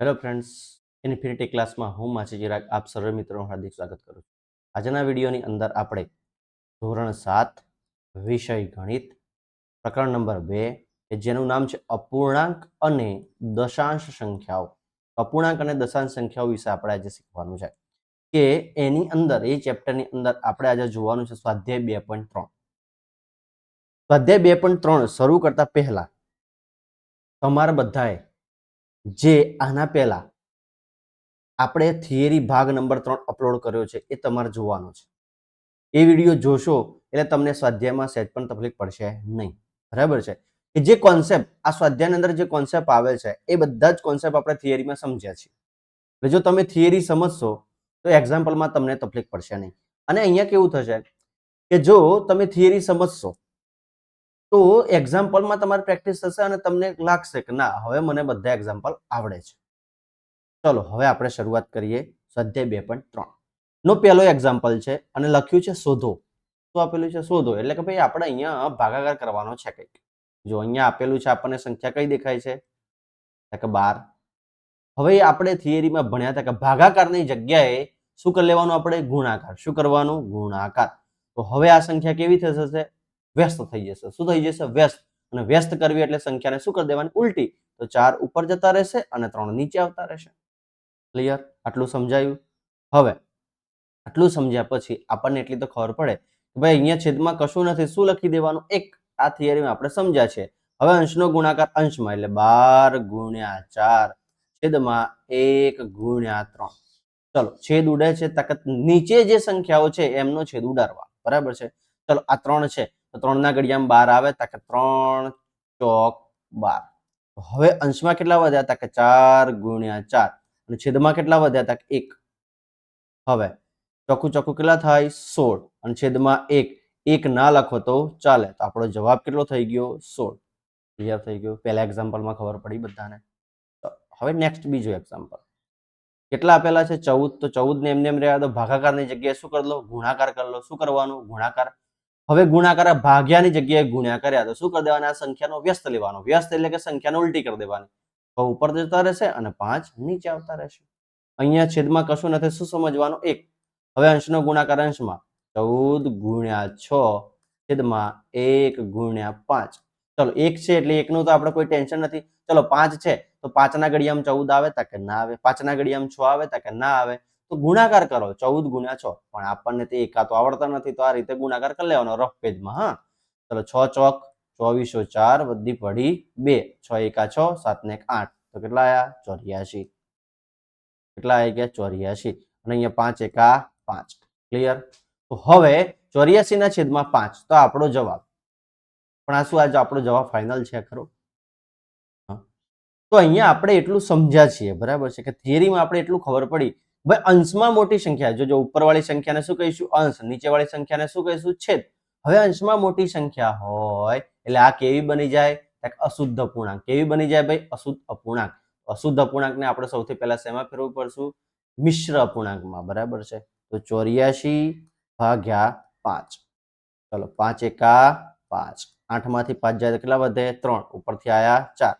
Hello friends infinity ક્લાસમાં હું માછી ચિરાગ, આપ સર્વે મિત્રોનું હાર્દિક સ્વાગત કરું છું. આજના વિડીયોની અંદર આપણે ધોરણ સાત, વિષય ગણિત, પ્રકરણ નંબર બે, કે જેનું નામ છે અપૂર્ણાંક અને દશાંશ સંખ્યાઓ. અપૂર્ણાંક અને દશાંશ સંખ્યાઓ વિશે આપણે આજે શીખવાનું છે, કે એની અંદર, એ ચેપ્ટરની અંદર આપણે આજે જોવાનું છે સ્વાધ્યાય બે પોઈન્ટ ત્રણ. સ્વાધ્યાય બે પોઈન્ટ ત્રણ શરૂ કરતા પહેલા તમારા બધાએ જે આના પહેલાં આપણે થિયરી ભાગ નંબર ત્રણ અપલોડ કર્યો છે, એ તમારે જોવાનો છે. એ વીડિયો જોશો, એટલે તમને સ્વાધ્યાયમાં સહેજ પણ તકલીફ પડશે નહીં. બરાબર છે? કે જે કોન્સેપ્ટ આ સ્વાધ્યાયની અંદર જે કોન્સેપ્ટ આવે છે, એ બધા જ કોન્સેપ્ટ આપણે થિયરીમાં સમજ્યા છીએ. એટલે જો તમે થિયરી સમજશો, તો એક્ઝામ્પલમાં તમને તકલીફ પડશે નહીં. અને અહીંયા કેવું થશે કે જો તમે થિયરી સમજશો તો એક્ઝામ્પલમાં તમારે પ્રેક્ટિસ થશે અને તમને લાગશે કે ના, હવે મને બધા એક્ઝામ્પલ આવડે છે. ચલો, હવે આપણે શરૂઆત કરીએ સ્વાધ્યાય બે પોઈન્ટ ત્રણ. નો પહેલો એક્ઝામ્પલ છે અને લખ્યું છે શોધો. શું આપેલું છે? શોધો. એટલે કે ભાઈ આપણે અહીંયા ભાગાકાર કરવાનો છે કંઈક. જો અહીંયા આપેલું છે, આપણને સંખ્યા કઈ દેખાય છે? કે બાર. હવે આપણે થિયરીમાં ભણ્યા હતા કે ભાગાકારની જગ્યાએ શું કરી લેવાનું આપણે? ગુણાકાર. શું કરવાનું? ગુણાકાર. તો હવે આ સંખ્યા કેવી થશે? વ્યસ્ત થઈ જશે. શું થઈ જશે? વ્યસ્ત. અને વ્યસ્ત કરવી એટલે સંખ્યાને શું કરી દેવાની? ઉલટી. તો ચાર ઉપર જતા રહેશે અને ત્રણ નીચે આવતા રહેશે. ક્લિયર આટલું સમજાયું? હવે, આટલું સમજ્યા પછી આપણને એટલી તો ખબર પડે કે ભાઈ અહીંયા છેદમાં કશું નથી. શું લખી દેવાનું? એક. આ થિયરીમાં આપણે સમજ્યા છે. હવે અંશનો ગુણાકાર અંશમાં એટલે બાર ગુણ્યા ચાર. છેદમાં એક ગુણ્યા ત્રણ. ચલો, છેદ ઉડે છે તાકાત નીચે જે સંખ્યાઓ છે એમનો છેદ ઉડાડવા. બરાબર છે? ચલો, આ ત્રણ છે. તો ત્રણના ઘડિયામાં બાર આવે તાકે ત્રણ ચોક બાર. હવે અંશમાં કેટલા વધ્યા? તાકે ચાર ગુણ્યા ચાર. અને છેદમાં કેટલા વધ્યા? તાકે એક. હવે, ચોખ્ખું ચોખ્ખું કેટલા થાય? સોળ. અને છેદમાં એક. એક ના લખો તો ચાલે. તો આપણો જવાબ કેટલો થઈ ગયો? સોળ. ક્લિયર થઈ ગયો? પહેલા એક્ઝામ્પલમાં ખબર પડી બધાને. તો હવે નેક્સ્ટ બીજું એક્ઝામ્પલ કેટલા આપેલા છે? ચૌદ. તો ચૌદ ને એમને એમ રહ્યા. તો ભાગાકારની જગ્યાએ શું કરી લો? ગુણાકાર કરી લો. શું કરવાનું? ગુણાકાર હવે ગુણાકાર ભાગ્યાની જગ્યાએ ગુણ્યા કર્યા તો શું કરી દેવાના? સંખ્યાનો વ્યસ્ત લેવાનો. વ્યસ્ત એટલે કે સંખ્યાને ઉલટી કરી દેવાની. તો ઉપર જતા રહેશે અને પાંચ નીચે આવતા રહેશે. અહીંયા છેદમાં કશું નથી, શું સમજવાનું? એક. હવે અંશનો ગુણાકાર અંશમાં ચૌદ ગુણ્યા છ છેદમાં એક ગુણ્યા પાંચ. ચલો, એક છે એટલે એકનું તો આપણે કોઈ ટેન્શન નથી. ચલો, પાંચ છે તો પાંચના ઘડિયામાં ચૌદ આવે તા કે ના આવે. પાંચના ઘડિયામાં છ આવે તા કે ના આવે. તો ગુણાકાર કરો, ચૌદ ગુણ્યા છ. પણ આપણને તે એકા તો આવડતા નથી, તો આ રીતે ગુણાકાર કરી લેવાનો રફ પેજમાં હા. ચલો, છ ચોક, ચોવીસો ચાર, બધી પડી બે. છ એકા છ, સાત ને આઠ. તો કેટલા આયા? ચોર્યાસી. કેટલા આવી ગયા? ચોર્યાસી. અને અહીંયા પાંચ એકા પાંચ. ક્લિયર તો હવે ચોર્યાસી ના છેદમાં પાંચ. તો આપણો જવાબ. પણ આ શું? આજે આપણો જવાબ ફાઇનલ છે, ખરો. તો અહીંયા આપણે એટલું સમજ્યા છીએ, બરાબર છે? કે થિયરીમાં આપણે એટલું ખબર પડી ભાઈ, અંશમાં મોટી સંખ્યા. જો જો, ઉપરવાળી સંખ્યાને શું કહીશું? અંશ. નીચેવાળી સંખ્યાને શું કહીશું? છેદ. હવે અંશમાં મોટી સંખ્યા હોય, એટલે આ કેવી બની જાય? અશુદ્ધ અપૂર્ણાંક કેવી બની જાય ભાઈ? અશુદ્ધ અપૂર્ણાંક. અશુદ્ધ અપૂર્ણાંકને આપણે સૌથી પહેલા શેમાં ફેરવવું પડશું? મિશ્ર અપૂર્ણાંકમાં. બરાબર છે? તો ચોર્યાસી ભાગ્યા પાંચ. ચલો, પાંચ એકા પાંચ. આઠમાંથી પાંચ જાય કેટલા વધે? ત્રણ. ઉપરથી આયા ચાર.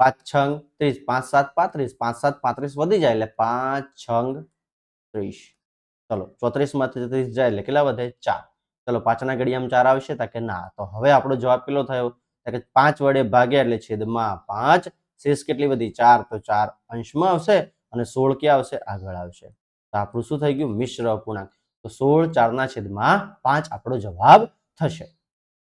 પાંચ છંગ ત્રીસ, પાંચ સાત પાંત્રીસ, પાંચ સાત પાંત્રીસ વધી જાય એટલે પાંચ છંગ ત્રીસ. ચલો ચોત્રીસમાંથી ત્રીસ જાય એટલે કેટલા વધે? ચાર. ચલો, પાંચના ઘડિયામાં ચાર આવશે તા કે ના. તો હવે આપણો જવાબ કેટલો થયો? કે પાંચ વડે ભાગ્યા એટલે છેદમાં પાંચ. શેષ કેટલી વધી? ચાર. તો ચાર અંશમાં આવશે અને સોળ ક્યાં આવશે? આગળ આવશે. તો આપણું શું થઈ ગયું? મિશ્ર અપૂર્ણાંક. તો સોળ ચારના છેદમાં પાંચ આપણો જવાબ થશે.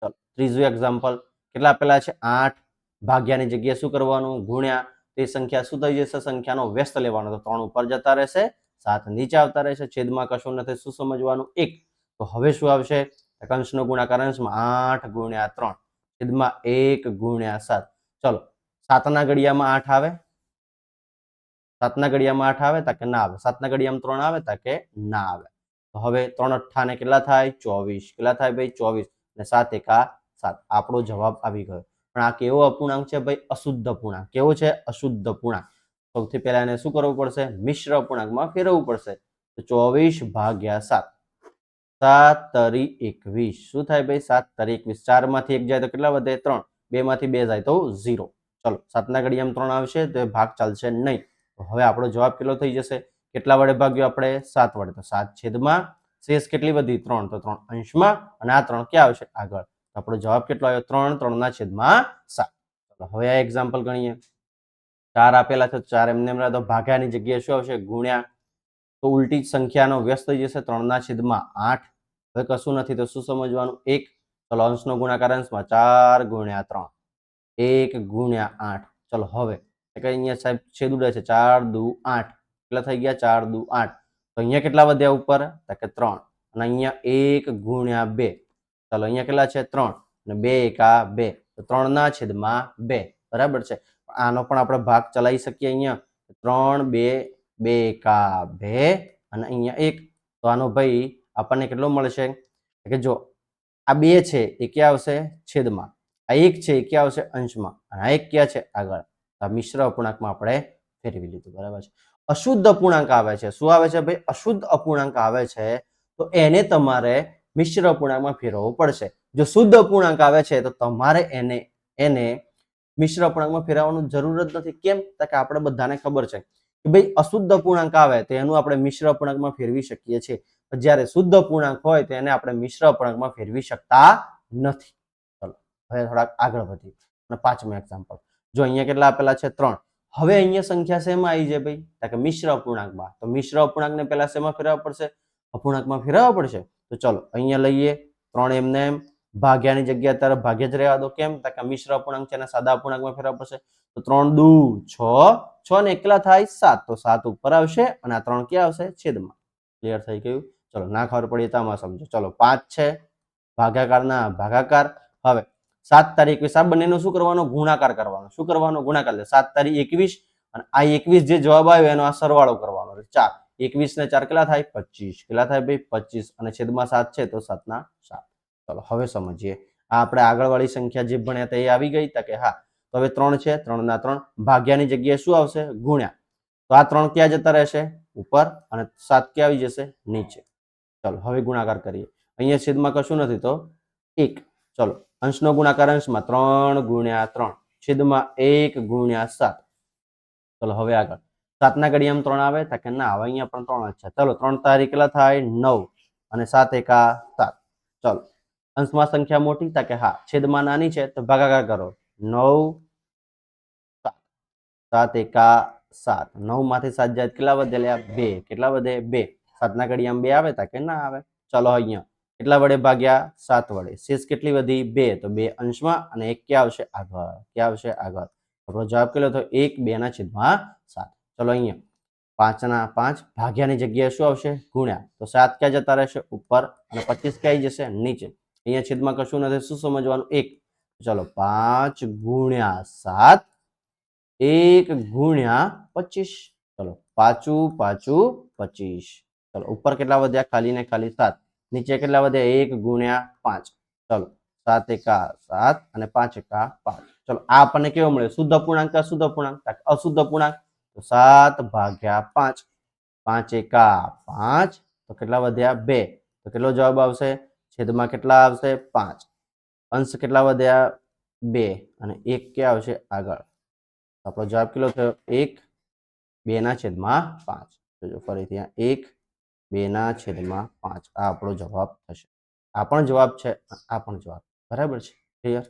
ચલો, ત્રીજું એક્ઝામ્પલ કેટલા આપેલા છે? આઠ ભાગ્યાની જગ્યાએ શું કરવાનું? ગુણ્યા, તે સંખ્યા શું થઈ જશે? સંખ્યાનો વ્યસ્ત લેવાનો. તો ત્રણ ઉપર જતા રહેશે, સાત નીચે આવતા રહેશે. છેદમાં કશું નથી. શું સમજવાનું? એક. તો હવે શું આવશે? કંસનો ગુણાકાર અંશમાં આઠ ગુણ્યા ત્રણ. છેદમાં એક ગુણ્યા સાત. ચલો, સાતના ઘડિયામાં આઠ આવે. સાતના ઘડિયામાં આઠ આવે તા કે ના આવે. સાતના ઘડિયામાં ત્રણ આવે તા કે ના આવે. તો હવે ત્રણ અઠ્ઠાને કેટલા થાય? ચોવીસ. કેટલા થાય ભાઈ? ચોવીસ. અને સાત એકા સાત. આપણો જવાબ આવી ગયો. પણ આ કેવો અપૂર્ણાંક છે ભાઈ? અશુદ્ધ અપૂર્ણાંક. કેવો છે? અશુદ્ધ અપૂર્ણાંક. સૌથી પહેલા એને શું કરવું પડશે? મિશ્ર અપૂર્ણાંકમાં ફેરવવું પડશે. તો ચોવીસ ભાગ્યા સાત. સાત તરી એકવીસ. શું થાય ભાઈ? સાત તરી એકવીસ. ચારમાંથી એક જાય તો કેટલા વધે? ત્રણ. બે માંથી બે જાય તો ઝીરો. ચલો, સાતના ઘડિયામાં ત્રણ આવશે તો ભાગ ચાલશે નહીં. હવે આપણો જવાબ કેટલો થઈ જશે? કેટલા વડે ભાગ્યો આપણે? સાત વડે. તો સાત છેદમાં શેષ કેટલી વધી? ત્રણ. તો ત્રણ અંશમાં અને આ ત્રણ ક્યાં આવશે? આગળ. આપણો જવાબ કેટલો આવ્યો? ત્રણ, ત્રણના છેદમાં સાત. ચલો, હવે આ એક્ઝામ્પલ ગણીએ. ચાર આપેલા છે ચાર એમને એમ તો ભાગ્યાની જગ્યાએ શું આવશે? ગુણ્યા. તો ઉલટી સંખ્યાનો વ્યસ્ત થઈ જશે, ત્રણના છેદમાં આઠ. હવે કશું નથી, તો શું સમજવાનું? એક. ચલો, અંશનો ગુણાકાર અંશમાં ચાર ગુણ્યા ત્રણ. એક ગુણ્યા આઠ. ચલો, હવે. અહીંયા સાહેબ છેદ ઉડે છે. ચાર દુ આઠ. કેટલા થઈ ગયા? ચાર દુ આઠ. તો અહીંયા કેટલા વધ્યા ઉપર? તો કે ત્રણ. અને અહીંયા એક ગુણ્યા બે. ચલો અહીંયા કેટલા છે? ત્રણ. અને બે એકા બે. તો ત્રણના છેદમાં બે. બરાબર છે? આનો પણ આપણે ભાગ ચલાવી શકીએ અહીંયા. ત્રણ, બે બે, એકા બે અને અહીંયા એક. તો આનો ભાઈ આપણને કેટલો મળશે? કે જો આ બે છે એ ક્યાં આવશે? છેદમાં. આ એક છે એ ક્યાં આવશે? અંશમાં. અને આ એક ક્યાં છે? આગળ. આ મિશ્ર અપૂર્ણાંકમાં આપણે ફેરવી લીધું. બરાબર છે? અશુદ્ધ અપૂર્ણાંક આવે છે. શું આવે છે ભાઈ? અશુદ્ધ અપૂર્ણાંક આવે છે. તો એને તમારે મિશ્ર અપૂર્ણાંકમાં ફેરવવો પડશે. જો શુદ્ધ પૂર્ણાંક આવે છે, તો તમારે એને એને મિશ્ર પૂર્ણાંકમાં ફેરવવાનું જરૂર જ નથી. કેમ? કે આપણે બધાને ખબર છે કે ભાઈ અશુદ્ધ પૂર્ણાંક આવે, તો એનું આપણે મિશ્ર પૂર્ણાંકમાં ફેરવી શકીએ છીએ. જ્યારે શુદ્ધ પૂર્ણાંક હોય, તો એને આપણે મિશ્ર પૂર્ણાંકમાં ફેરવી શકતા નથી. ચલો, હવે થોડાક આગળ વધીએ. અને પાંચમું એક્ઝામ્પલ જો અહીંયા કેટલા આપેલા છે? ત્રણ. હવે અહીંયા સંખ્યા શેમાં આવી જાય ભાઈ? કે મિશ્ર અપૂર્ણાંકમાં તો મિશ્ર અપૂર્ણાંકને પહેલા શેમાં ફેરવવા પડશે? અપૂર્ણાંકમાં ફેરવવા પડશે. તો ચલો, અહીંયા લઈએ ત્રણ એમને એમ. ભાગ્યાની જગ્યા અત્યારે ભાગ્ય જ રહેવા દો. કેમ? કે મિશ્ર અપૂર્ણાંક છે અને સાદા અપૂર્ણાંકમાં ફેરવા પડશે. તો ત્રણ દુ, છ. છ ને એકલા થાય સાત. તો સાત ઉપર આવશે અને આ ત્રણ ક્યાં આવશે? છેદમાં. ક્લિયર થઈ ગયું? ચલો, ના ખબર પડી તો આમાં સમજો. ચલો, પાંચ છે. ભાગાકારના ભાગાકાર. હવે, સાત તારીખ એકવીસ. આ બંનેનો શું કરવાનો? ગુણાકાર કરવાનો. શું કરવાનો? ગુણાકાર. એટલે સાત તારીખ એકવીસ અને આ એકવીસ જે જવાબ આવ્યો એનો આ સરવાળો કરવાનો ચાર. એકવીસ ને ચાર કેટલા થાય? પચીસ. કેટલા થાય ભાઈ? પચીસ. અને છેદમાં સાત છે તો સાતના સાત. ચલો, હવે સમજીએ. આ આપણે આગળવાળી સંખ્યા જે ભણ્યા હતા એ આવી ગઈ તા કે હા. તો હવે ત્રણ છે ત્રણ ના ત્રણ. ભાગ્યાની જગ્યાએ શું આવશે? ગુણ્યા. તો આ ત્રણ ક્યાં જતા રહેશે? ઉપર. અને સાત ક્યાં આવી જશે? નીચે. ચલો, હવે ગુણાકાર કરીએ. અહીંયા છેદમાં કશું નથી તો એક. ચલો, અંશનો ગુણાકાર અંશમાં ત્રણ ગુણ્યા ત્રણ. છેદમાં એક ગુણ્યા સાત. ચલો, હવે આગળ. સાતના ઘડિયામાં ત્રણ આવે, તો કે ના આવે? અહીંયા પણ ત્રણ છે. ચલો, ત્રણ તારીખ કેટલા થાય? નવ. અને સાત એકા સાત. ચલો, અંશમાં સંખ્યા મોટી, તા કે હા, છેદમાં નાની છે, તો ભાગાકાર કરો. નવ, સાત. સાત એકા સાત. નવમાંથી સાત જાય કેટલા વધે? લ્યા બે. કેટલા વધે? બે. સાતના ઘડિયામાં બે આવે, તા કે ના આવે? ચલો, અહીંયા. કેટલા વડે ભાગ્યા? સાત વડે. શેષ કેટલી વધી? બે. તો બે અંશમાં અને એક ક્યાં આવશે? આગળ. ક્યાં આવશે? આગળ. આપણો જવાબ કેટલો તો એક, બે ના છેદમાં સાત. ચલો અહીંયા. પાંચના પાંચ, ભાગ્યાની જગ્યાએ શું આવશે? ગુણ્યા. તો સાત ક્યાં જતા રહેશે? ઉપર. અને પચીસ ક્યાં જશે? નીચે. અહીંયા છેદમાં કશું નથી. શું સમજવાનું? એક. ચલો, પાંચ ગુણ્યા સાત. એક ગુણ્યા પચીસ. ચલો પાછું પાછું પચીસ. ચલો, ઉપર કેટલા વધ્યા? ખાલી ને ખાલી સાત. નીચે કેટલા વધ્યા? એક ગુણ્યા પાંચ. ચલો, સાત એકા સાત અને પાંચ એકા પાંચ. ચલો, આ આપણને કેવો મળે શુદ્ધ અપૂર્ણાંક અશુદ્ધ અપૂર્ણાંક તો અશુદ્ધ અપૂર્ણાંક તો સાત ભાગ્યા પાંચ. પાંચ એકા પાંચ. તો કેટલા વધ્યા બે? તો કેટલો જવાબ આવશે? છેદમાં કેટલા આવશે? પાંચ. અંશ કેટલા વધ્યા? બે. અને એક ક્યાં આવશે? આગળ. આપણો જવાબ કેટલો થયો? એક. બે ના છેદમાં પાંચ. જોજો ફરીથી એક બે ના છેદમાં પાંચ. આ આપણો જવાબ થશે. આ પણ જવાબ છે આ પણ જવાબ. બરાબર છે? ક્લિયર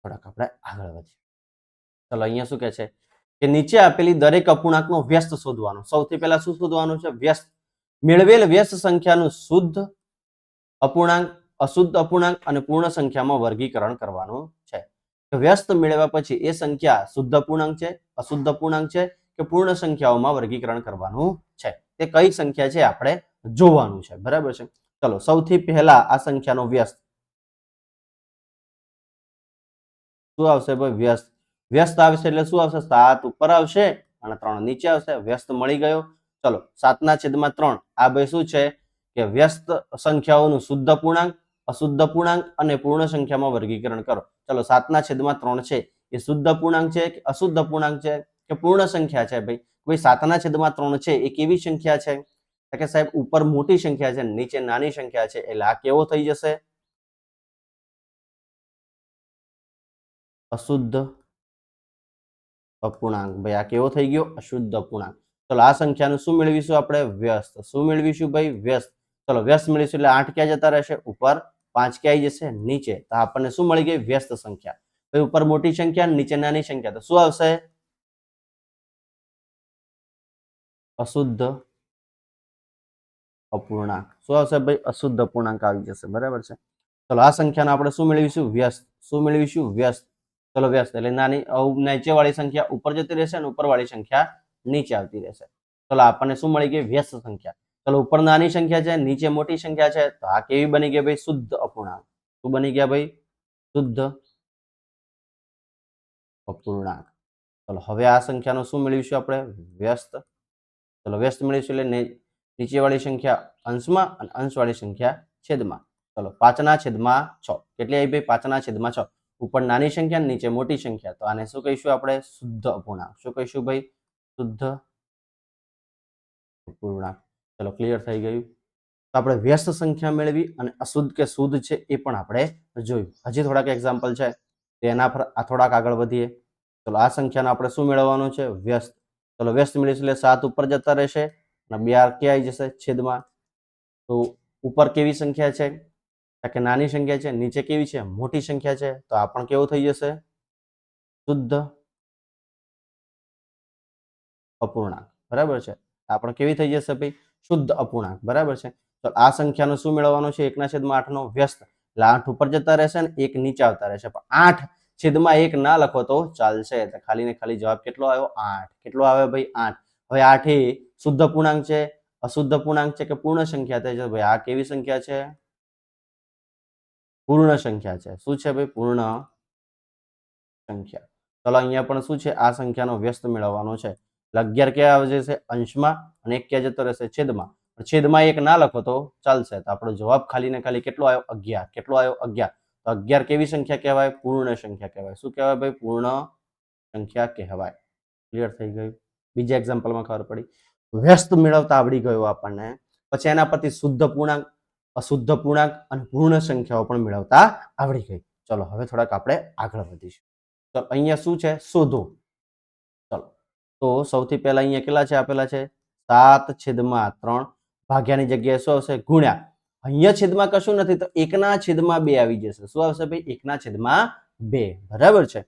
થોડાક આપણે આગળ વધીએ. ચલો, અહીંયા શું કહે છે? કે નીચે આપેલી દરેક અપૂર્ણાંકનો વ્યસ્ત શોધવાનો. સૌથી પહેલા શું શોધવાનું છે? વ્યસ્ત. મેળવેલ વ્યસ્ત સંખ્યાનું શુદ્ધ અપૂર્ણાંક, અશુદ્ધ અપૂર્ણાંક અને પૂર્ણ સંખ્યામાં વર્ગીકરણ કરવાનું છે. વ્યસ્ત મેળવ્યા પછી એ સંખ્યા શુદ્ધ અપૂર્ણાંક છે, અશુદ્ધ અપૂર્ણાંક છે કે પૂર્ણ સંખ્યાઓમાં વર્ગીકરણ કરવાનું છે? તે કઈ સંખ્યા છે આપણે જોવાનું છે. બરાબર છે? ચલો, સૌથી પહેલા આ સંખ્યાનો વ્યસ્ત. શું આવશે ભાઈ? વ્યસ્ત. વ્યસ્ત આવશે એટલે શું આવશે? સાત ઉપર આવશે અને ત્રણ નીચે આવશે. વ્યસ્ત મળી ગયો. ચલો, સાતના છેદમાં ત્રણ. આ ભાઈ શું છે? કે વ્યસ્ત સંખ્યાઓનું શુદ્ધ પૂર્ણાંક, અશુદ્ધ પૂર્ણાંક અને પૂર્ણ સંખ્યામાં વર્ગીકરણ કરો. ચલો, સાતના છેદમાં ત્રણ છે. એ શુદ્ધ પૂર્ણાંક છે કે અશુદ્ધ પૂર્ણાંક છે કે પૂર્ણ સંખ્યા છે ભાઈ? ભાઈ, સાતના છેદમાં ત્રણ છે. એ કેવી સંખ્યા છે? કે સાહેબ, ઉપર મોટી સંખ્યા છે નીચે નાની સંખ્યા છે. એટલે આ કેવો થઈ જશે? અશુદ્ધ અપૂર્ણાંક. ભાઈ, આ કેવો થઈ ગયો? અશુદ્ધ અપૂર્ણાંક. ચલો, આ સંખ્યાનું શું મેળવીશું આપણે? વ્યસ્ત. શું મેળવીશું ભાઈ? વ્યસ્ત. ચલો, વ્યસ્ત મેળવીશું એટલે આઠ ક્યાં જતા રહેશે? ઉપર પાંચ ક્યાં જશે? નીચે. તો આપણને શું મળી ગઈ? વ્યસ્ત સંખ્યા. ભાઈ, ઉપર મોટી સંખ્યા, નીચે નાની સંખ્યા. તો શું આવશે? અશુદ્ધ અપૂર્ણાંક. શું આવશે ભાઈ? અશુદ્ધ અપૂર્ણાંક આવી જશે. બરાબર છે? ચલો, આ સંખ્યાનો આપણે શું મેળવીશું? વ્યસ્ત. શું મેળવીશું? વ્યસ્ત. ચલો વ્યસ્ત. એટલે નાની નીચે વાળી સંખ્યા ઉપર જતી રહેશે અને ઉપર વાળી સંખ્યા નીચે આવતી રહેશે. ચલો આપણને શું મળી ગઈ? વ્યસ્ત સંખ્યા. ચલો ઉપર નાની સંખ્યા છે, નીચે મોટી સંખ્યા છે. તો આ કેવી બની ગઈ ભાઈ? શુદ્ધ અપૂર્ણાંક. શું બની ગયા ભાઈ? શુદ્ધ અપૂર્ણાંક. ચલો હવે આ સંખ્યાનો શું મેળવીશું આપણે? વ્યસ્ત. ચલો વ્યસ્ત મેળવીશું એટલે નીચેવાળી સંખ્યા અંશમાં અને અંશવાળી સંખ્યા છેદમાં. ચલો પાંચના છેદમાં છ. કેટલી આવી ભાઈ? પાંચના છેદમાં છ. ઉપર નાની સંખ્યા નીચે મોટી સંખ્યા. તો આને શું કહીશું આપણે? શુદ્ધ અપૂર્ણાંક. શું કહીશું ભાઈ? શુદ્ધ અપૂર્ણાંક. ચલો ક્લિયર થઈ ગયું. તો આપણે વ્યસ્ત સંખ્યા મેળવી અને અશુદ્ધ કે શુદ્ધ છે એ પણ આપણે જોયું. હજી થોડાક એક્ઝામ્પલ છે. તો એના પર આ થોડાક આગળ વધીએ. ચલો, આ સંખ્યાનો આપણે શું મેળવવાનું છે? વ્યસ્ત. ચલો, વ્યસ્ત મેળવીશું એટલે સાત ઉપર જતા રહેશે અને બે આર ક્યાં આવી જશે? છેદમાં. તો ઉપર કેવી સંખ્યા છે? કે નાની સંખ્યા છે, નીચે કેવી છે, મોટી સંખ્યા છે, તો આ પણ કેવું થઈ જશે? શુદ્ધ અપૂર્ણાંક. બરાબર છે? આ પણ કેવી થઈ જશે ભાઈ? શુદ્ધ અપૂર્ણાંક. બરાબર છે? તો આ સંખ્યાનો શું મેળવવાનો છે? એકના છેદમાં આઠ નો વ્યસ્ત. એટલે આઠ ઉપર જતા રહેશે ને એક નીચે આવતા રહેશે. પણ આઠ છેદમાં એક ના લખો તો ચાલશે. તો ખાલી ને ખાલી જવાબ કેટલો આવ્યો? આઠ. કેટલો આવે ભાઈ? આઠ. હવે આઠ એ શુદ્ધ પૂર્ણાંક છે, અશુદ્ધ પૂર્ણાંક છે કે પૂર્ણ સંખ્યા થાય છે? ભાઈ આ કેવી સંખ્યા છે? પૂર્ણ સંખ્યા છે. શું છે ભાઈ? પૂર્ણ સંખ્યા. ચલો અહીંયા પણ શું છે? આ સંખ્યાનો વ્યસ્ત મેળવવાનો છે. એટલે અગિયાર ક્યાં આવે છે? અંશમાં અને એક ક્યાં જતો રહેશે? છેદમાં. છેદમાં એક ના લખો તો ચાલશે. તો આપણો જવાબ ખાલી ને ખાલી કેટલો આવ્યો? અગિયાર. કેટલો આવ્યો? અગિયાર. તો અગિયાર કેવી સંખ્યા કહેવાય? પૂર્ણ સંખ્યા કહેવાય. શું કહેવાય ભાઈ? પૂર્ણ સંખ્યા કહેવાય. ક્લિયર થઈ ગયું? બીજા એક્ઝામ્પલમાં ખબર પડી. વ્યસ્ત મેળવતા આવડી ગયો આપણને. પછી એના પરથી શુદ્ધ પૂર્ણાંક અશુદ્ધ પૂર્ણાંક અને પૂર્ણ સંખ્યાઓ પણ મેળવતા આવડી ગઈ. ચલો, હવે થોડાક આપણે આગળ વધીશું. તો અહીંયા શું છે? શોધો. ચલો, તો સૌથી પહેલા અહીંયા કેટલા છે આપેલા છે? સાત છેદમાં ત્રણ ભાગ્યાની જગ્યાએ શું આવશે? ગુણ્યા. અહીંયા છેદમાં કશું નથી, તો એકના છેદમાં બે આવી જશે. શું આવશે ભાઈ? એકના છેદમાં બે. બરાબર છે?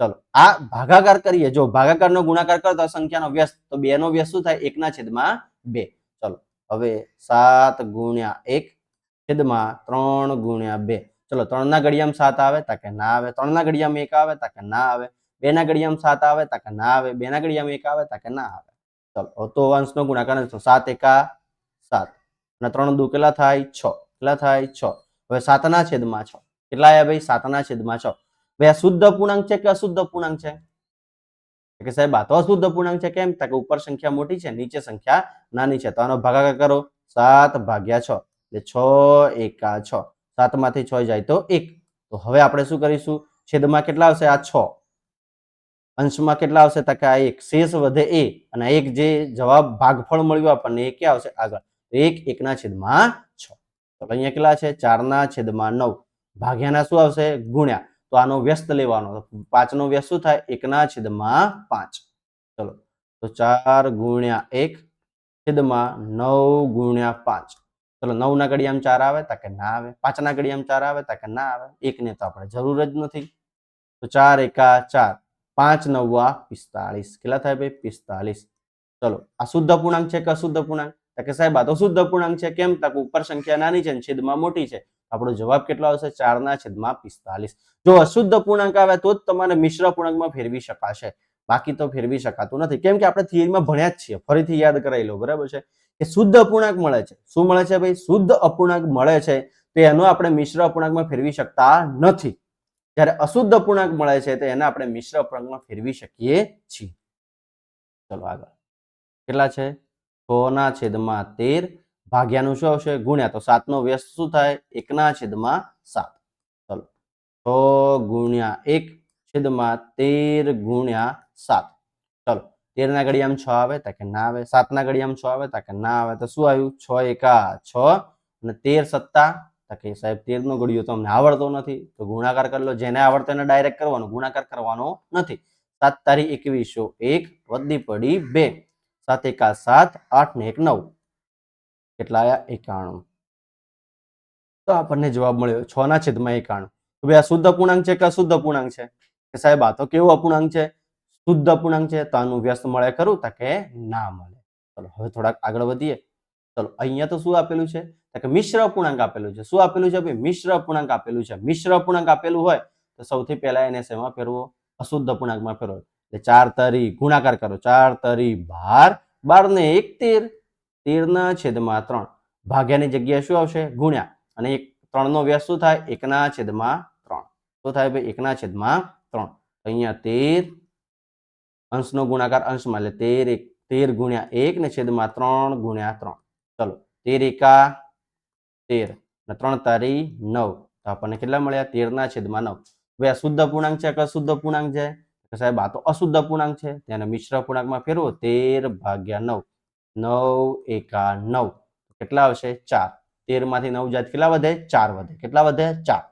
ચલો, આ ભાગાકાર કરીએ. જો ભાગાકારનો ગુણાકાર કરો તો સંખ્યાનો વ્યસ્ત, તો બે નો વ્યસ્ત શું થાય? એકના છેદમાં બે. ચલો, હવે સાત ગુણ્યા એક છેદમાં ત્રણ ગુણ્યા બે. ચલો, ત્રણના ઘડિયામાં સાત આવે તાકે ના આવે. ત્રણના ઘડિયામાં એક આવે તાકે ના આવે. બેના ઘડિયામાં સાત આવે તાકે ના આવે. બેના ઘડિયામાં એક આવે તાકે ના આવે. ચલો તો અંશનો ગુણાકાર સાત એકા સાત. અને ત્રણ દુ કેટલા થાય? છ. કેટલા થાય? છ. હવે સાતના છેદમાં છ. કેટલા આવ્યા ભાઈ? સાતના છેદમાં છ. ભાઈ આ શુદ્ધ પૂર્ણાંક છે કે અશુદ્ધ પૂર્ણાંક છે? કે સાહેબ, આ તો અશુદ્ધ પૂર્ણાંક છે કેમ? તો કે ઉપર સંખ્યા મોટી છે, નીચે સંખ્યા નાની છે. તો આનો ભાગાકાર કરો. સાત ભાગ્યા છ. એટલે છ, એકા છ. સાતમાંથી છ જાય તો એક. તો હવે આપણે શું કરીશું? છેદમાં કેટલા આવશે? આ છ. અંશમાં કેટલા આવશે? તો કે આ એક. શેષ વધે એ અને એક જે જવાબ ભાગફળ મળ્યું આપણને, એ ક્યાં આવશે? આગળ. એક, એકના છેદમાં છ. તો અહીંયા કેટલા છે? ચારના છેદમાં નવ. ભાગ્યાના શું આવશે? ગુણ્યા. તો આનો વ્યસ્ત લેવાનો. પાંચનો વ્યસ્ત શું થાય? એકના છેદમાં પાંચ. ચલો. તો ચાર ગુણ્યા એક છેદમાં નવ ગુણ્યા પાંચ. ચલો નવ ના ઘડિયામાં ચાર આવે તાકે ના આવે. પાંચ ના આમ ચાર આવે તાકે ના આવે. એક ને તો આપણે જરૂર જ નથી. તો ચાર, એકા ચાર. પાંચ, નવા પિસ્તાળીસ. કેટલા થાય ભાઈ? પિસ્તાળીસ. ચલો, આ શુદ્ધ પૂર્ણાંક છે કે અશુદ્ધ પૂર્ણાંક? તો કે સાહેબ, આ તો શુદ્ધ પૂર્ણાંક છે. કેમ? તક ઉપર સંખ્યા નાની છે છેદમાં મોટી છે. આપણો જવાબ કેટલો આવશે? ચાર ના છેદમાં પિસ્તાલીસ જો અશુદ્ધ પૂર્ણાંક આવે તો જ તમારે મિશ્ર પૂર્ણાંકમાં ફેરવી શકાશે. બાકી તો ફેરવી શકાતું નથી. કેમ કે આપણે થિયરીમાં ભણ્યા જ છીએ. ફરીથી યાદ કરાવી લો. બરાબર છે? કે શુદ્ધ અપૂર્ણાંક મળે છે. શું મળે છે ભાઈ? શુદ્ધ અપૂર્ણાંક મળે છે. તો એનો આપણે મિશ્ર અપૂર્ણાંકમાં ફેરવી શકતા નથી. જ્યારે અશુદ્ધ અપૂર્ણાંક મળે છે, તો એને આપણે મિશ્ર અપૂર્ણાંકમાં ફેરવી શકીએ છીએ. ચલો આગળ. કેટલા છે? છ ના છેદમાં તેર ભાગ્યાનું શું આવશે? ગુણ્યા. તો સાતનો વ્યસ્ત શું થાય? એકના છેદમાં સાત. ચલો. છ ગુણ્યા એક છેદમાં તેર ગુણ્યા સાત. ચલો. તેર ના ઘડિયામાં છ આવે તાકે ના આવે. સાત ના ઘડિયામાં છ આવે તાકે ના આવે. તો શું આવ્યું? છ એકા છ. અને તેર સત્તા. તાકે સાહેબ તેર નો ઘડિયો તો અમને આવડતો નથી. તો ગુણાકાર કરી લો. જેને આવડતો એને ડાયરેક્ટ કરવાનો. ગુણાકાર કરવાનો નથી. સાત તારી એકવીસો એક વધી પડી બે. સાત એકા સાત, આઠ ને એક નવ. કેટલા આયા? એકાણું. તો આપણને જવાબ મળ્યો છ ના છેદમાં એકાણું. તો ભાઈ આ શુદ્ધ અપૂર્ણાંક છે કે અશુદ્ધ અપૂર્ણાંક છે? કે સાહેબ, આ તો કેવો અપૂર્ણાંક છે? શુદ્ધ અપૂર્ણાંક છે, તો આનું વ્યસ્ત મળે ખરું, તો કે ના મળે. ચલો, હવે થોડાક આગળ વધીએ. ચલો, અહીંયા તો શું આપેલું છે? તો કે મિશ્ર અપૂર્ણાંક આપેલું છે. શું આપેલું છે ભાઈ? મિશ્ર અપૂર્ણાંક આપેલું છે. મિશ્ર અપૂર્ણાંક આપેલું હોય, તો સૌથી પહેલા એને શેમાં ફેરવો? અશુદ્ધ અપૂર્ણાંકમાં ફેરવો. એટલે ચાર તરી, ગુણાકાર કરો. ચાર તરી, બાર. બાર ને એક તેર. તેર ના છેદમાં ત્રણ. ભાગ્યાની જગ્યાએ શું આવશે? ગુણ્યા. અને એક, ત્રણ નો વ્યાસ શું થાય? એકના છેદમાં ત્રણ. શું થાય ભાઈ? એકના છેદમાં ત્રણ. અહીંયા તેર અંશનો ગુણાકાર અંશમાં એટલે તેર એક, તેર ગુણ્યા એક ને છેદમાં ત્રણ ગુણ્યા ત્રણ. ચલો તેર એકા તેર ને ત્રણ તારી નવ. તો આપણને કેટલા મળ્યા? તેર ના છેદમાં નવ. હવે આ શુદ્ધ પૂર્ણાંક છે કે અશુદ્ધ પૂર્ણાંક છે? સાહેબ, આ તો અશુદ્ધ પૂર્ણાંક છે. તેને મિશ્ર પૂર્ણાંકમાં ફેરવો. તેર ભાગ્યા નવ. નવ એકા નવ. કેટલા આવશે? ચાર. તેરમાંથી નવ જાત કેટલા વધે? ચાર વધે. કેટલા વધે? ચાર.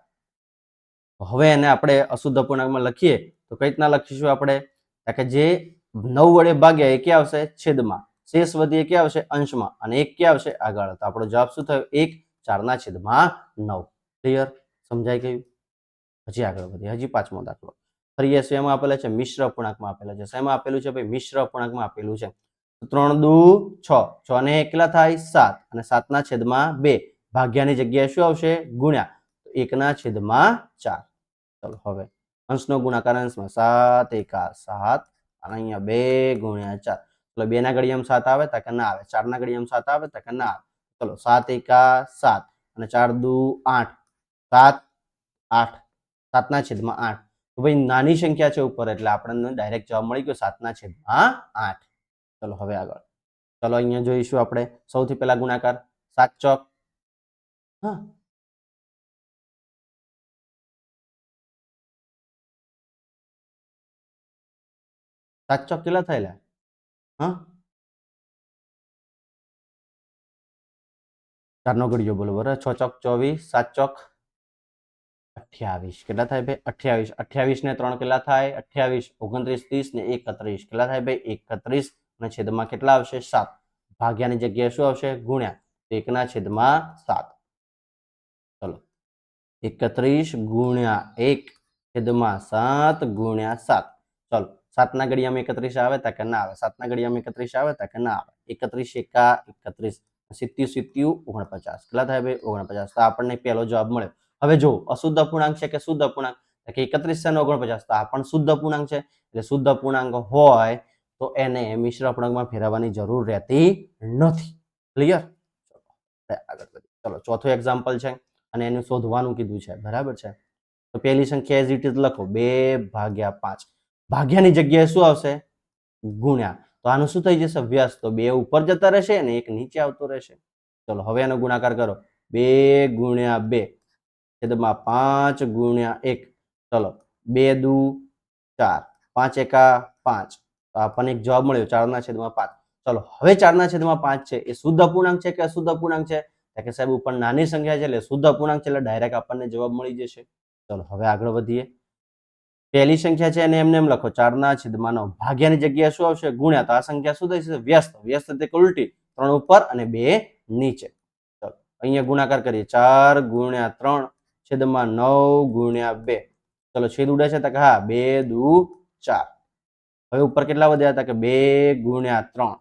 હવે એને આપણે અશુદ્ધ પૂર્ણાંકમાં લખીએ. તો કઈ રીતના લખીશું આપણે? કે જે નવ વડે ભાગ્યા એ ક્યાં આવશે? છેદમાં. શેષ વધી એ ક્યાં આવશે? અંશમાં. અને એક ક્યાં આવશે? આગળ. તો આપણો જવાબ શું થયો? એક, ચારના છેદમાં નવ. ક્લિયર સમજાઈ ગયું? હજી આગળ વધીએ. હજી પાંચમો દાખલો. ફરી શેમાં આપેલા છે. મિશ્ર અપૂર્ણાંકમાં આપેલા છે. શેમાં આપેલું છે ભાઈ? મિશ્ર અપૂર્ણાંકમાં આપેલું છે. ત્રણ, દુ, છ. છ ને એકલા થાય સાત. અને સાતના છેદમાં બે. ભાગ્યાની જગ્યાએ શું આવશે? ગુણ્યા. એકના છેદમાં ચાર. ચલો, હવે અંશનો ગુણાકાર અંશમાં સાત એકા સાત અને અહીંયા બે ગુણ્યા ચાર. ચલો બે ના ઘડિયામાં સાત આવે તકે ના આવે. ચાર ના ઘડિયામાં સાત આવે તકે ના આવે. ચલો સાત એકા સાત અને ચાર દુ આઠ. સાત આઠ. સાતના છેદમાં આઠ. તો ભાઈ નાની સંખ્યા છે ઉપર એટલે આપણને ડાયરેક્ટ જવાબ મળી ગયો સાતના છેદમાં આઠ. ચલો હવે આગળ. ચલો અહીંયા જોઈશું આપણે. સૌથી પહેલા ગુણાકાર. સાત ચોક. હા. સાત ચોક કેટલા થયેલા? ચારનો ઘડિયો બોલો, બરાબર. છ ચોક ચોવીસ સાત ચોક અઠ્યાવીસ. કેટલા થાય ભાઈ? અઠ્યાવીસ. અઠ્યાવીસ ને ત્રણ કેટલા થાય? અઠ્યાવીસ, ઓગણત્રીસ, ત્રીસ ને એકત્રીસ. કેટલા થાય ભાઈ? એકત્રીસ. અને છેદમાં કેટલા આવશે? સાત. ભાગ્યાની જગ્યાએ શું આવશે? ગુણ્યા. તો એકના છેદમાં સાત. ચલો. એકત્રીસ ગુણ્યા એક છેદમાં સાત ગુણ્યા સાત. ચલો. સાતના ઘડિયામાં એકત્રીસ આવે તો કે ના આવે. સાતના ઘડિયામાં એકત્રીસ આવે તો કે ના આવે. એકત્રીસ એકા એકત્રીસ. સિત્યુ સિત્યુ ઓગણપચાસ. કેટલા થાય ભાઈ? ઓગણપચાસ. તો આપણને પહેલો જવાબ મળ્યો. હવે જો અશુદ્ધ અપૂર્ણાંક છે કે શુદ્ધ અપૂર્ણાંક? કે એકત્રીસ છે ને ઓગણપચાસ. તો આ પણ શુદ્ધ અપૂર્ણાંક છે. એટલે શુદ્ધ અપૂર્ણાંક હોય તો એને મિશ્ર અપૂર્ણાંકમાં ફેરવવાની જરૂર રહેતી નથી. ક્લિયર આગળ વધીએ. ચલો, ચોથું એક્ઝામ્પલ છે અને એનું શોધવાનું કીધું છે. બરાબર છે? તો પહેલી સંખ્યા એઝ ઇટ ઇઝ લખો. બે ભાગ્યા પાંચ. ભાગ્યાની જગ્યાએ શું આવશે? ગુણ્યા. તો આનું શું થઈ જશે? વ્યસ્ત તો બે ઉપર જતા રહેશે અને એક નીચે આવતો રહેશે. ચલો, હવે એનો ગુણાકાર કરો. બે ગુણ્યા બે. છેદમાં પાંચ ગુણ્યા એક. ચલો, બે દુ ચાર. પાંચ એકા પાંચ. તો આપણને એક જવાબ મળ્યો ચારના છેદમાં પાંચ. ચલો, હવે ચારના છેદમાં પાંચ છે. એ શુદ્ધ અપૂર્ણાંક છે કે અશુદ્ધ અપૂર્ણાંક છે? કે સાહેબ ઉપર નાની સંખ્યા છે એટલે શુદ્ધ અપૂર્ણાંક છે એટલે ડાયરેક્ટ આપણને જવાબ મળી જશે. ચલો, હવે આગળ વધીએ. પહેલી સંખ્યા છે અને એમને એમ લખો, ચારના છેદમાં નવ ભાગ્યાની જગ્યા શું આવશે? ગુણ્યા, તો આ સંખ્યા શું થશે વ્યસ્ત. વ્યસ્ત કે ઉલટી. ત્રણ ઉપર અને બે નીચે. ચલો, અહીંયા ગુણાકાર કરીએ. ચાર ગુણ્યા ત્રણ છેદમાં નવ ગુણ્યા બે. ચલો, છેદ ઉડે છે તો હા, બે દુ ચાર. હવે ઉપર કેટલા વધ્યા હતા? કે બે ગુણ્યા ત્રણ.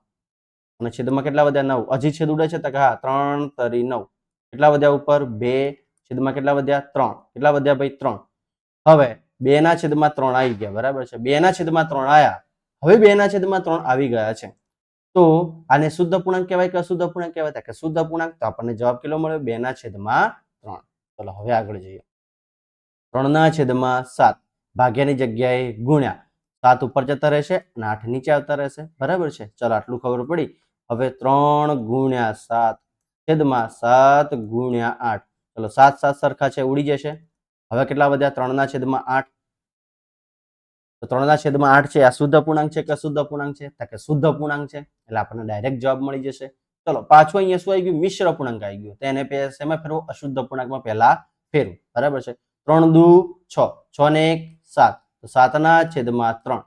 અને છેદમાં કેટલા વધ્યા? નવ. હજી છેદ ઉડે છે તો હા, ત્રણ તરી નવ. કેટલા વધ્યા ઉપર? બે. છેદમાં કેટલા વધ્યા? ત્રણ. કેટલા વધ્યા ભાઈ? ત્રણ. હવે બે ના છેદમાં ત્રણ આવી ગયા, બરાબર છે? બે ના છેદમાં ત્રણ આયા. હવે બે ના છેદમાં ત્રણ આવી ગયા છે. તો આને શુદ્ધ પૂર્ણાંક કહેવાય કે અશુદ્ધ પૂર્ણાંક કહેવાય? કે શુદ્ધ પૂર્ણાંક, તો આપણને જવાબ કેટલો મળ્યો? બે ના છેદમાં ત્રણ. ચલો, હવે આગળ જઈએ. ત્રણ ના છેદમાં સાત. ભાગ્યાની જગ્યાએ ગુણ્યા. સાત ઉપર જતા રહેશે અને આઠ નીચે આવતા રહેશે. બરાબર છે? ચલો, આટલું ખબર પડી. હવે ત્રણ ગુણ્યા સાત. છેદમાં સાત ગુણ્યા આઠ. ચલો, સાત સાત સરખા છે, ઉડી જશે. હવે કેટલા વધ્યા ત્રણના છેદમાં આઠ. તો ત્રણના છેદમાં આઠ છે, આ શુદ્ધ પૂર્ણાંક છે કે અશુદ્ધ પૂર્ણાંક છે? તો કે શુદ્ધ પૂર્ણાંક છે, એટલે આપણને ડાયરેક્ટ જવાબ મળી જશે. ચલો, પાછું અહીંયા શું આવી ગયું? મિશ્ર પૂર્ણાંક આવી ગયું. તેને શેમાં ફેરવો? અશુદ્ધ પૂર્ણાંકમાં પહેલા ફેરવું. બરાબર છે? ત્રણ, દુ, છ. છ ને એક, સાત. તો સાતના છેદમાં ત્રણ.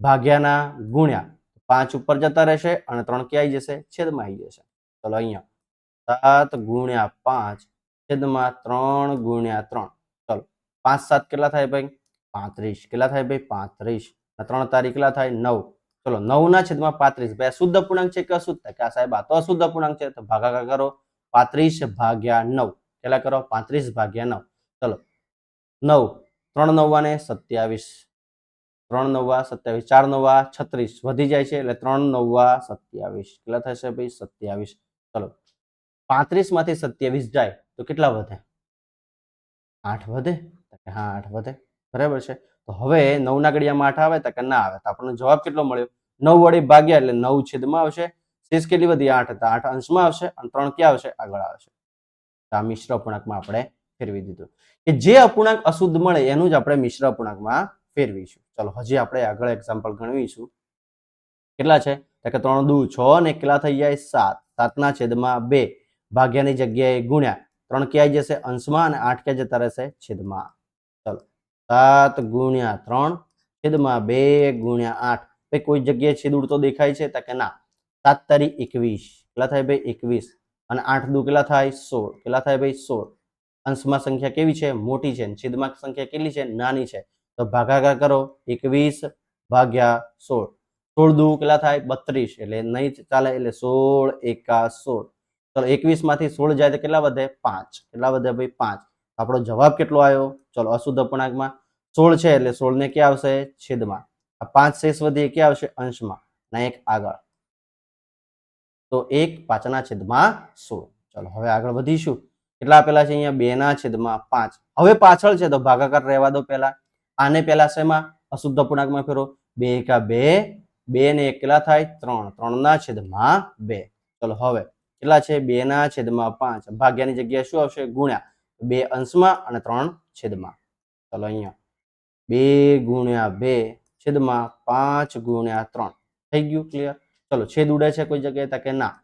ભાગ્યાના ગુણ્યા. પાંચ ઉપર જતા રહેશે અને ત્રણ ક્યાં આવી જશે? છેદમાં આવી જશે. ચલો અહીંયા. સાત ગુણ્યા પાંચ છેદમાં ત્રણ ગુણ્યા ત્રણ. પાંચ સાત કેટલા થાય ભાઈ? પાંત્રીસ. કેટલા થાય ભાઈ? પાંત્રીસ. ત્રણ તારીખ કેટલા થાય? નવ. ચલો નવ ના છેદમાં પાંત્રીસ. ભાઈ શુદ્ધ પૂર્ણાંક છે કે અશુદ્ધ? કે સાહેબ આ તો અશુદ્ધ પૂર્ણાંક છે, તો ભાગાકાર કરો. પાંત્રીસ ભાગ્યા નવ. કેટલા કરો? પાંત્રીસ ભાગ્યા નવ. ચલો, નવ. ત્રણ નવ્વાને સત્યાવીસ. ત્રણ નવા સત્યાવીસ. ચાર નવા છત્રીસ. વધી જાય છે એટલે ત્રણ નવા સત્યાવીસ. કેટલા થશે ભાઈ? સત્યાવીસ. ચલો પાંત્રીસમાંથી સત્યાવીસ જાય તો કેટલા વધે? આઠ વધે. હા, આઠ વધે. બરાબર છે? તો હવે નવના ઘડિયામાં આઠ આવે તો કે ના આવે. તો આપણને જવાબ કેટલો મળ્યો? નવ વડે ભાગ્યા એટલે નવ છેદમાં આવશે. શેષ કેટલી વધી? આઠ. હતા આઠ અંશમાં આવશે અને ત્રણ ક્યાં આવશે? આગળ આવશે. તો આ મિશ્ર અપૂર્ણાંકમાં આપણે ફેરવી દીધું. કે જે અપૂર્ણાંક અશુદ્ધ મળે એનું જ આપણે મિશ્ર અપૂર્ણાંકમાં ફેરવીશું. ચલો, હજી આપણે આગળ એક્ઝામ્પલ ગણવીશું. કેટલા છે? તો કે ત્રણ દુ છ ને કેટલા થઈ જાય સાત. સાતના છેદમાં બે. ભાગ્યાની જગ્યાએ ગુણ્યા. ત્રણ ક્યાંય જશે? અંશમાં અને આઠ ક્યાં જતા રહેશે? છેદમાં. સાત ગુણ્યા ત્રણ છેદમાં બે ગુણ્યા આઠ. ભાઈ, કોઈ જગ્યાએ છેદ ઉડતો દેખાય છે? તો કે ના. સાત તારી એકવીસ. કેટલા થાય ભાઈ? એકવીસ. અને આઠ દુ કેટલા થાય? સોળ. કેટલા થાય ભાઈ? સોળ. અંશમાં સંખ્યા કેવી છે? મોટી છે. છેદમાં સંખ્યા કેટલી છે? નાની છે. તો ભાગાકાર કરો. એકવીસ ભાગ્યા સોળ. સોળ દુ કેટલા થાય? બત્રીસ. એટલે નહીં ચાલે, એટલે સોળ એકા સોળ. ચલો એકવીસમાંથી સોળ જાય તો કેટલા વધે? પાંચ. કેટલા વધે ભાઈ? પાંચ. આપણો જવાબ કેટલો આવ્યો? ચલો, અશુદ્ધ અપૂર્ણાંકમાં સોળ છે એટલે સોળ ને ક્યાં આવશે? છેદમાં. આ પાંચ શેષ વધી ક્યાં આવશે? અંશમાં. ના એક આગળ. તો એક પાંચના છેદમાં સોળ. ચલો, હવે આગળ વધીશું. કેટલા આપેલા છે અહીંયા? બે ના છેદમાં પાંચ. હવે પાછળ છે તો ભાગાકાર રહેવા દો પહેલા. આને પહેલા શેમાં? અશુદ્ધ અપૂર્ણાંકમાં ફેરો બે એકા બે બે ને એક કેટલા થાય? ત્રણ. ત્રણ ના છેદમાં બે. ચલો, હવે કેટલા છે? બે ના છેદમાં પાંચ. ભાગ્યાની જગ્યાએ શું આવશે? ગુણ્યા. બે અંશમાં અને ત્રણ છેદમાં. ચલો અહીંયા. બે ગુણ્યા બે છેદમાં પાંચ ગુણ્યા ત્રણ. થઈ ગયું ક્લિયર ચલો છેદ ઉડે છે કોઈ જગ્યાએ તો કે ના.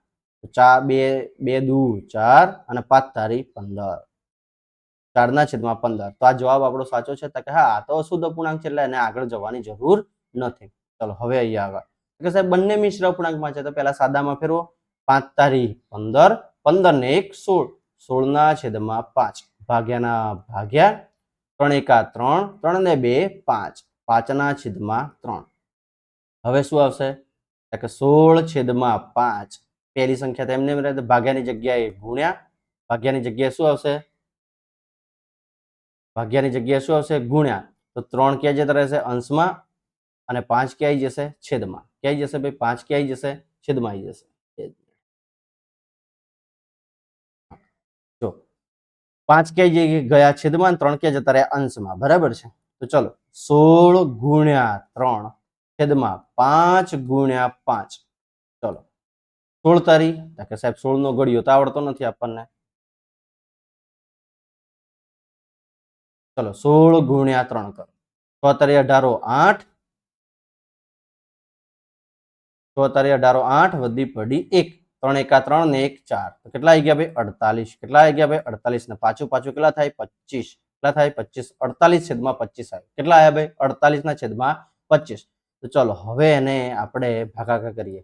ચાર, બે બે દુ, ચાર અને પાંચ તારી પંદર. ચારના છેદમાં પંદર. તો આ જવાબ આપણો સાચો છે? તો કે હા તો અશુદ્ધ અપૂર્ણાંક છે એટલે એને આગળ જવાની જરૂર નથી. ચલો હવે અહીંયા આગળ. કે સાહેબ, બંને મિશ્ર અપૂર્ણાંકમાં છે તો પહેલા સાદામાં ફેરવો. પાંચ તારી પંદર પંદર ને એક સોળ. સોળના છેદમાં પાંચ. ભાગ્યાના ભાગ્યા ત્રણ એકા ત્રણ ત્રણ ને બે પાંચ. પાંચના છેદમાં ત્રણ. હવે શું આવશે? કે સોળ છેદમાં પાંચ. પહેલી સંખ્યા તો એમને એમ રહે ભાગ્યાની જગ્યાએ ગુણ્યા. ભાગ્યાની જગ્યાએ શું આવશે? ભાગ્યાની જગ્યાએ શું આવશે? ગુણ્યા. તો ત્રણ ક્યાં જતા રહેશે? અંશમાં. અને પાંચ ક્યાં આવી જશે? છેદમાં. ક્યાં આવી જશે ભાઈ? પાંચ ક્યાં આવી જશે? છેદમાં આવી જશે. પાંચ કે ગયા છેદમાં ત્રણ કે જતા રહ્યા અંશમાં. બરાબર છે? તો ચલો, સોળ ગુણ્યા ત્રણ છેદમાં પાંચ ગુણ્યા પાંચ. ચલો, સોળ તારી સાહેબ સોળ નો ઘડિયો તો આવડતો નથી આપણને. ચલો, સોળ ગુણ્યા ત્રણ કરો. છ તારી અઢારો આઠ. છ તારી અઢારો આઠ વધી પડી એક. ત્રણ એકા ત્રણ ને એક ચાર. તો કેટલા આવી ગયા ભાઈ? અડતાલીસ. કેટલા આવી ગયા ભાઈ? અડતાલીસ ને પાછું પાછું કેટલા થાય? પચીસ. કેટલા થાય? પચીસ. અડતાલીસ છેદમાં પચીસ આવે. કેટલા આવ્યા ભાઈ? અડતાલીસ ના છેદમાં પચીસ. તો ચલો, હવે એને આપણે ભાગાકાર કરીએ.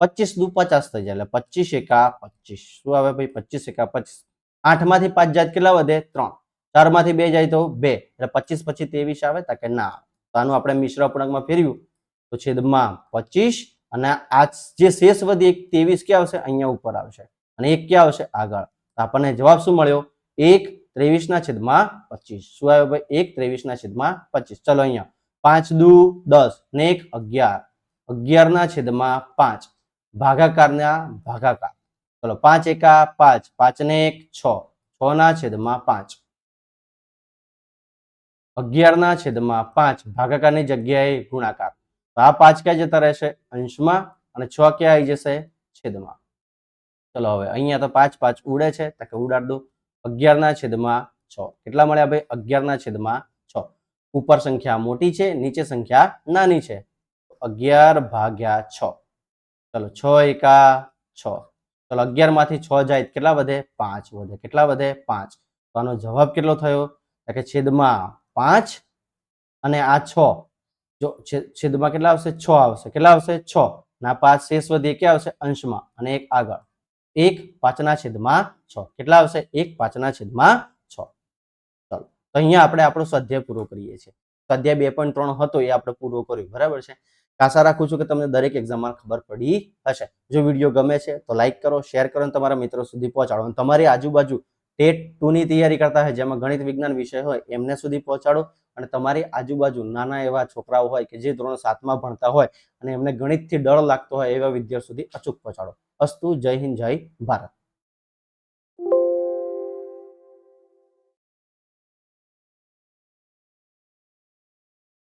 પચીસ દુ પચાસ થઈ જાય. એટલે પચીસ એકા પચીસ. શું આવે ભાઈ? પચીસ એકા પચીસ. આઠમાંથી પાંચ જાય કેટલા વધે? ત્રણ. ચારમાંથી બે જાય તો બે. એટલે પચીસ પછી ત્રેવીસ આવે તા કે ના. તો આનું આપણે મિશ્ર અપૂર્ણાંકમાં ફેરવ્યું. તો છેદમાં પચીસ અને આ જે શેષ વધી એક ત્રેવીસ ક્યાં આવશે? અહીંયા ઉપર આવશે. અને એક ક્યાં આવશે? આગળ. આપણને જવાબ શું મળ્યો? એક ત્રેવીસ ના છેદમાં પચીસ. શું આવ્યો ભાઈ? એક ત્રેવીસ ના છેદમાં પચીસ. ચલો અહીંયા. પાંચ દુ દસ ને એક અગિયાર. અગિયાર ના છેદમાં પાંચ. ભાગાકારના ભાગાકાર. ચલો પાંચ એકા પાંચ. પાંચ ને એક છ. છ ના છેદમાં પાંચ. અગિયાર ના છેદમાં પાંચ. ભાગાકારની જગ્યાએ ગુણાકાર. તો આ પાંચ ક્યાં જતા રહેશે? અંશમાં અને છ ક્યાં આવી જશે? છેદમાં. ચલો હવે અહીંયા તો પાંચ પાંચ ઉડે છે, તો કે ઉડાડ દો. અગિયાર ના છેદમાં છ. કેટલા મળ્યા ભાઈ? અગિયાર ના છેદમાં છ. ઉપર સંખ્યા મોટી છે, નીચે સંખ્યા નાની છે. અગિયાર ભાગ્યા છ. ચલો છ એકા છ. ચલો અગિયારમાંથી છ જાય કેટલા વધે? પાંચ વધે. કેટલા વધે? પાંચ. તો આનો જવાબ કેટલો થયો? કે છેદમાં પાંચ અને આ છ. જો છેદ- છેદમાં કેટલા આવશે? છ આવશે. કેટલા આવશે? છ. ના, પાંચ શેષ વધે ક્યાં આવશે? અંશમાં. અને એક આગળ. એક પાંચના છેદમાં છ. કેટલા આવશે? એક પાંચના છેદમાં છ. ચલો. તો અહીંયા આપણે આપણો સ્વાધ્યાય પૂરો કરીએ છીએ. સ્વાધ્યાય બે પોઈન્ટ ત્રણ હતો, એ આપણે પૂરો કર્યો. બરાબર છે? આશા રાખું છું કે તમને દરેક એક્ઝામમાં ખબર પડી હશે. જો વીડિયો ગમે છે, તો લાઈક કરો શેર કરો તમારા મિત્રો સુધી પહોંચાડો. તમારી આજુબાજુ ટેટ ટુ ની તૈયારી કરતા હોય, જેમાં ગણિત, વિજ્ઞાન વિષય હોય, એમને સુધી પહોંચાડો. અને તમારી આજુબાજુ નાના એવા છોકરાઓ હોય કે જે ધોરણ સાતમાં ભણતા હોય અને એમને ગણિતથી ડર લાગતો હોય એવા વિદ્યાર્થી સુધી અચૂક પહોંચાડો. અસ્તુ, જય હિન્દ, જય ભારત.